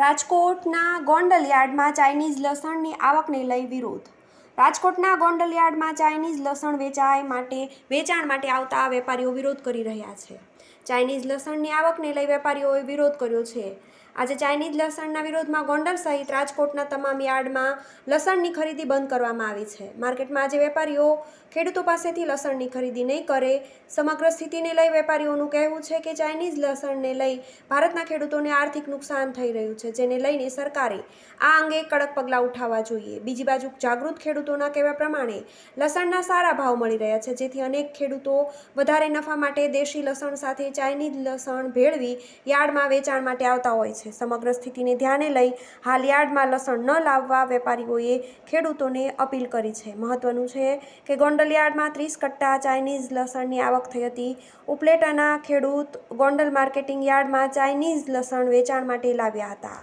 રાજકોટના ગોંડલ યાર્ડમાં ચાઇનીઝ લસણની આવકને લઈ વિરોધ. રાજકોટના ગોંડલ યાર્ડમાં ચાઇનીઝ લસણ વેચાય માટે વેચાણ માટે આવતા વેપારીઓ વિરોધ કરી રહ્યા છે. ચાઇનીઝ લસણની આવકને લઈ વેપારીઓએ વિરોધ કર્યો છે. આજે ચાઇનીઝ લસણના વિરોધમાં ગોંડલ સહિત રાજકોટના તમામ યાર્ડમાં લસણની ખરીદી બંધ કરવામાં આવી છે. માર્કેટમાં આજે વેપારીઓ ખેડૂતો પાસેથી લસણની ખરીદી નહીં કરે. સમગ્ર સ્થિતિને લઈ વેપારીઓનું કહેવું છે કે ચાઇનીઝ લસણને લઈ ભારતના ખેડૂતોને આર્થિક નુકસાન થઈ રહ્યું છે, જેને લઈને સરકારે આ અંગે કડક પગલાં ઉઠાવવા જોઈએ. બીજી બાજુ જાગૃત ખેડૂતોના કહેવા પ્રમાણે લસણના સારા ભાવ મળી રહ્યા છે, જેથી અનેક ખેડૂતો વધારે નફા માટે દેશી લસણ સાથે ચાઇનીઝ લસણ ભેળવી યાર્ડમાં વેચાણ માટે આવતા હોય છે. સમગ્ર સ્થિતિને ધ્યાને લઈ હાલ યાર્ડમાં લસણ ન લાવવા વેપારીઓએ ખેડૂતોને અપીલ કરી છે. મહત્વનું છે કે ગોંડલ યાર્ડમાં ત્રીસ કટ્ટા ચાઇનીઝ લસણની આવક થઈ હતી. ઉપલેટાના ખેડૂત ગોંડલ માર્કેટિંગ યાર્ડમાં ચાઇનીઝ લસણ વેચાણ માટે લાવ્યા હતા.